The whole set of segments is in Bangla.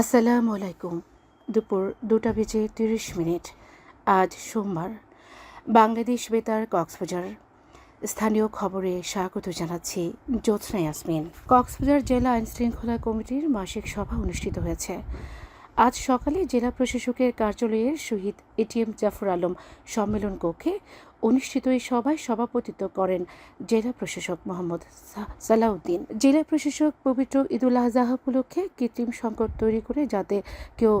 আসসালামু আলাইকুম। দুপুর দুটা বেজে তিরিশ মিনিট। আজ সোমবার। বাংলাদেশ বেতার কক্সবাজার। স্থানীয় খবরে স্বাগত জানাচ্ছি জ্যোৎস্না ইয়াসমিন। কক্সবাজার জেলা আইনশৃঙ্খলা কমিটির মাসিক সভা অনুষ্ঠিত হয়েছে। আজ সকালে জেলা প্রশাসকের কার্যালয়ের শহীদ এটিএম জাফর আলম সম্মেলন কক্ষে অনুষ্ঠিত এই সভায় সভাপতিত্ব করেন জেলা প্রশাসক মোহাম্মদ সালাউদ্দিন। জেলা প্রশাসক পবিত্র ঈদুল আজহা উপলক্ষে কৃত্রিম সংকট তৈরি করে যাতে কেউ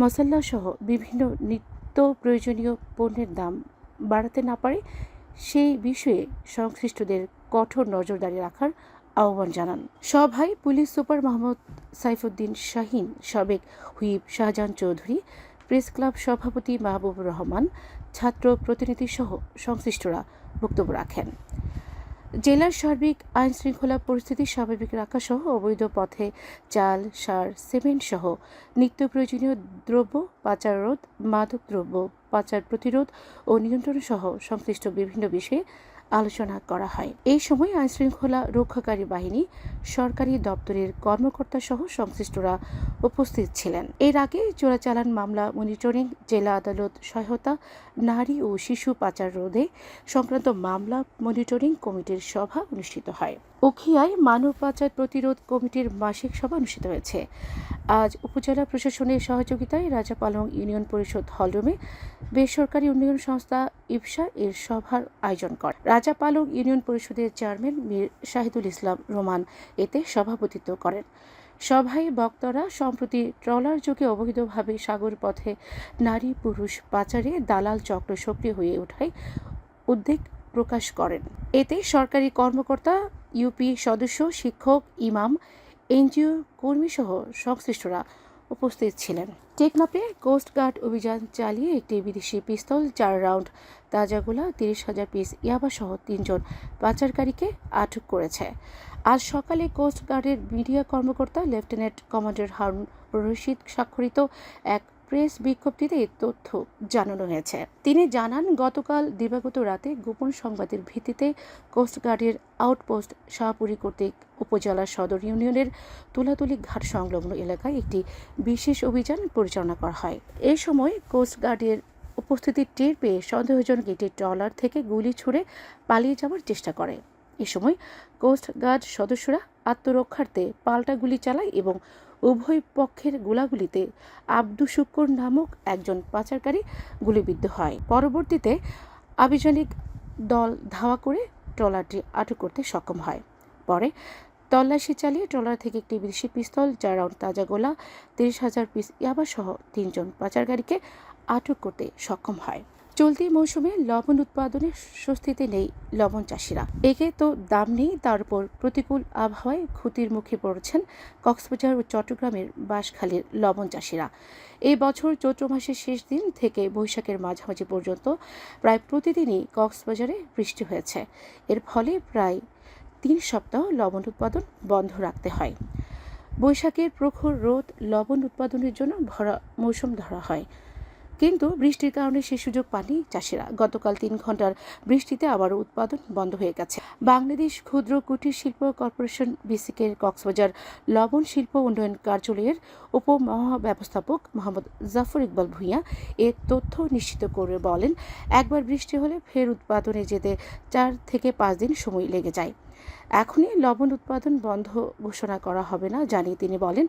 মশাল্লা সহ বিভিন্ন নিত্য প্রয়োজনীয় পণ্যের দাম বাড়াতে না পারে, সেই বিষয়ে সংশ্লিষ্টদের কঠোর নজরদারি রাখার আহ্বান জানান। সভায় পুলিশ সুপার মোহাম্মদ সাইফুদ্দিন শাহিন, সাবেক whip Shahjahan Chowdhury, press club সভাপতি মাহবুবুর রহমান, ছাত্র প্রতিনিধি সহ সংশ্লিষ্টরা বক্তব্য রাখেন। জেলার সার্বিক আইন শৃঙ্খলা পরিস্থিতি স্বাভাবিক রাখা সহ অবৈধ পথে চাল, সার, সিমেন্ট সহ নিত্য প্রয়োজনীয় দ্রব্য, পাচার রোধ, মাদক দ্রব্য, পাচার প্রতিরোধ ও নিয়ন্ত্রণ সহ সংশ্লিষ্ট বিভিন্ন বিষয়ে আলোচনা করা হয়। এই সময় আইনশৃঙ্খলা রক্ষাকারী বাহিনী, সরকারি দপ্তরের কর্মকর্তা সহ সংশ্লিষ্টরা উপস্থিত ছিলেন। এর আগে চোরাচালান মামলা, মনিটরিং, জেলা আদালত সহায়তা, নারী ও শিশু পাচার রোধে সংক্রান্ত মামলা, মনিটরিং কমিটির সভা অনুষ্ঠিত হয়। উখিয়ায় মানব পাচার প্রতিরোধ কমিটির মাসিক সভা অনুষ্ঠিত হয়েছে। আজ উপজেলা প্রশাসনের সহযোগিতায় রাজাপালং ইউনিয়ন পরিষদ হলরুমে বেসরকারি উন্নয়ন সংস্থা ইপসা এর সভার আয়োজন করে। রাজাপালং ইউনিয়ন পরিষদের চেয়ারম্যান মীর শাহিদুল ইসলাম রোমান এতে সভাপতিত্ব করেন। সভায় বক্তারা সম্প্রতি ট্রলার যুগে অবৈধভাবে সাগর পথে নারী পুরুষ পাচারে দালাল চক্র সক্রিয় হয়ে ওঠায় উদ্বেগ প্রকাশ করেন। এতে সরকারি কর্মকর্তা, ইউপি সদস্য, শিক্ষক, ইমাম, এনজিও কর্মীসহ সংশ্লিষ্টরা উপস্থিত ছিলেন। টেকনাপে কোস্টগার্ড অভিযান চালিয়ে একটি বিদেশি পিস্তল, চার রাউন্ড তাজাগুলা তিরিশ হাজার পিস ইয়াবাসহ তিনজন পাচারকারীকে আটক করেছে। আজ সকালে কোস্টগার্ডের মিডিয়া কর্মকর্তা লেফটেন্যান্ট কমান্ডার হারুন রশিদ স্বাক্ষরিত এক প্রেস বিজ্ঞপ্তিতে এই তথ্য জানানো হয়েছে। তিনি জানান, গতকাল দিবাগত রাতে গোপন সংবাদের ভিত্তিতে কোস্টগার্ডের আউটপোস্ট শাহপুরী কর্তৃক উপজেলা সদর ইউনিয়নের তুলাতুলি ঘাট সংলগ্ন এলাকায় একটি বিশেষ অভিযান পরিচালনা করা হয়। এ সময় কোস্টগার্ডের উপস্থিতি টের পেয়ে সন্দেহজনক একটি ট্রলার থেকে গুলি ছুড়ে পালিয়ে যাওয়ার চেষ্টা করে। এ সময় কোস্টগার্ড সদস্যরা আত্মরক্ষার্থে পাল্টা গুলি চালায় এবং উভয় পক্ষের গোলাগুলিতে আব্দু শুক্কর নামক একজন পাচারকারী গুলিবিদ্ধ হয়। পরবর্তীতে আভিযানিক দল ধাওয়া করে ট্রলারটি আটক করতে সক্ষম হয়। পরে তল্লাশি চালিয়ে ট্রলার থেকে একটি বিদেশি পিস্তল চার রাউন্ড তাজা গোলা, তিরিশ হাজার পিস ইয়াবা সহ তিনজন পাচারকারীকে আটক করতে সক্ষম হয়। চলতি মৌসুমে লবণ উৎপাদনে স্বস্তিতে নেই লবণ চাষিরা। একে তো দাম নেই, তার উপর প্রতিকূল আবহাওয়ায় ক্ষতির মুখে পড়েছেন কক্সবাজার ও চট্টগ্রামের বাঁশখালীর লবণ চাষিরা। এই বছর চৈত্র মাসের শেষ দিন থেকে বৈশাখের মাঝামাঝি পর্যন্ত প্রায় প্রতিদিনই কক্সবাজারে বৃষ্টি হয়েছে। এর ফলে প্রায় তিন সপ্তাহ লবণ উৎপাদন বন্ধ রাখতে হয়। বৈশাখের প্রখর রোদ লবণ উৎপাদনের জন্য ভরা মৌসুম ধরা হয়। কিন্তু বৃষ্টির কারণে সে সুযোগ পাননি চাষিরা। গতকাল তিন ঘণ্টার বৃষ্টিতে আবারও উৎপাদন বন্ধ হয়ে গেছে। বাংলাদেশ ক্ষুদ্র কুটির শিল্প কর্পোরেশন, বিসিকের কক্সবাজার লবণ শিল্প উন্নয়ন কার্যালয়ের উপমহাব্যবস্থাপক মোহাম্মদ জাফর ইকবাল ভূঁইয়া এ তথ্য নিশ্চিত করে বলেন, একবার বৃষ্টি হলে ফের উৎপাদনে যেতে চার থেকে পাঁচ দিন সময় লেগে যায়। এখনই লবণ উৎপাদন বন্ধ ঘোষণা করা হবে না জানিয়ে তিনি বলেন,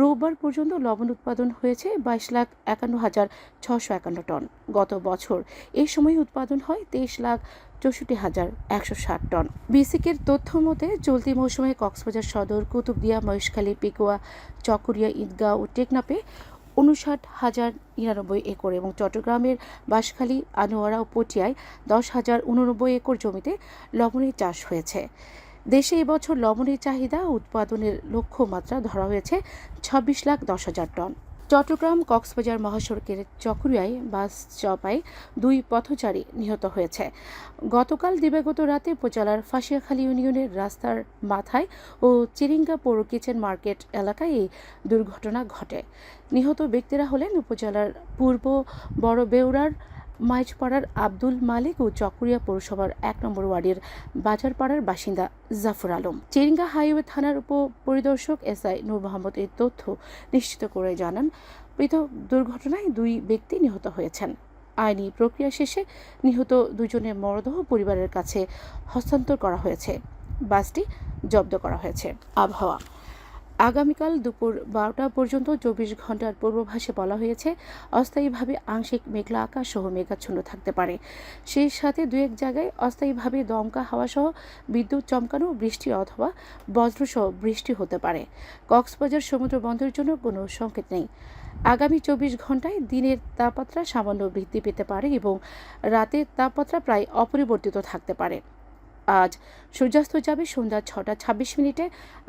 রোববার পর্যন্ত লবণ উৎপাদন হয়েছে বাইশ লাখ একান্ন হাজার ছশো একান্ন টন। গত বছর এই সময় উৎপাদন হয় তেইশ লাখ চৌষট্টি হাজার একশো ষাট টন। বিসিকের তথ্য মতে, চলতি মৌসুমে কক্সবাজার সদর, কুতুবদিয়া, মহেশখালী, পিকুয়া, চকরিয়া, ঈদগাঁও ও টেকনাপে উনষাট হাজার নিরানব্বই একর এবং চট্টগ্রামের বাঁশখালী, আনোয়ারা ও পটিয়ায় দশ হাজার উননব্বই একর জমিতে লবণের চাষ হয়েছে। দেশে এবছর লবণের চাহিদা উৎপাদনের লক্ষ্যমাত্রা ধরা হয়েছে ছাব্বিশ লাখ দশ হাজার টন। চট্টগ্রাম কক্সবাজার মহাসড়কের চকরিয়ায় বাস চাপায় দুই পথচারী নিহত হয়েছে। গতকাল দিবাগত রাতে উপজেলার ফাঁসিয়াখালী ইউনিয়নের রাস্তার মাথায় ও চিরিঙ্গা পৌর কিচেন মার্কেট এলাকায় এই দুর্ঘটনা ঘটে। নিহত ব্যক্তিরা হলেন উপজেলার পূর্ব বড় বেউরার মাইজপাড়ার আব্দুল মালিক ও চকরিয়া পৌরসভার এক নম্বর ওয়ার্ডের বাজারপাড়ার বাসিন্দা জাফর আলম। চেরিঙ্গা হাইওয়ে থানার উপ পরিদর্শক এসআই নূর মোহাম্মদ এই তথ্য নিশ্চিত করে জানান, পৃথক দুর্ঘটনায় দুই ব্যক্তি নিহত হয়েছেন। আইনি প্রক্রিয়া শেষে নিহত দুজনের মরদেহ পরিবারের কাছে হস্তান্তর করা হয়েছে। বাসটি জব্দ করা হয়েছে। আবহাওয়া আগামীকাল দুপুর বারোটা পর্যন্ত চব্বিশ ঘণ্টার পূর্বাভাসে বলা হয়েছে, অস্থায়ীভাবে আংশিক মেঘলা আকাশ সহ মেঘাচ্ছন্ন থাকতে পারে। সেই সাথে দু এক জায়গায় অস্থায়ীভাবে দমকা হাওয়া সহ বিদ্যুৎ চমকানো বৃষ্টি অথবা বজ্রসহ বৃষ্টি হতে পারে। কক্সবাজার সমুদ্র বন্দরের জন্য কোনো সংকেত নেই। আগামী চব্বিশ ঘন্টায় দিনের তাপমাত্রা সামান্য বৃদ্ধি পেতে পারে এবং রাতের তাপমাত্রা প্রায় অপরিবর্তিত থাকতে পারে। আজ সূর্যাস্ত যাবে সন্ধ্যা ছটা ছাব্বিশ মিনিটে।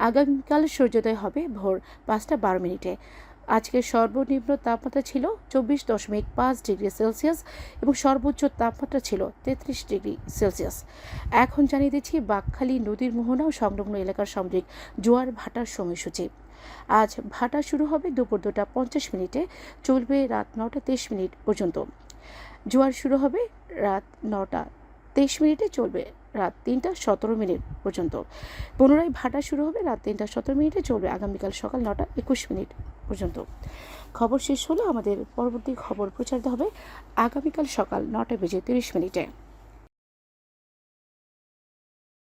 আগামীকাল সূর্যোদয় হবে ভোর পাঁচটা বারো মিনিটে। আজকের সর্বনিম্ন তাপমাত্রা ছিল চব্বিশ দশমিক পাঁচ ডিগ্রি সেলসিয়াস এবং সর্বোচ্চ তাপমাত্রা ছিল তেত্রিশ ডিগ্রি সেলসিয়াস। এখন জানিয়ে দিচ্ছি, বাকখালী নদীর মোহনা ও সংলগ্ন এলাকার সামুদ্রিক জোয়ার ভাটার সময়সূচি। আজ ভাটা শুরু হবে দুপুর দুটা পঞ্চাশ মিনিটে, চলবে রাত নটা তেইশ মিনিট পর্যন্ত। জোয়ার শুরু হবে রাত নটা তেইশ মিনিটে, চলবে রাত তিনটা সতেরো মিনিট পর্যন্ত। পুনরায় ভাটা শুরু হবে রাত তিনটা সতেরো মিনিটে, চলবে আগামীকাল সকাল নটা একুশ মিনিট পর্যন্ত। খবর শেষ হলে, আমাদের পরবর্তী খবর প্রচারিত হবে আগামীকাল সকাল নটা বেজে তিরিশ মিনিটে।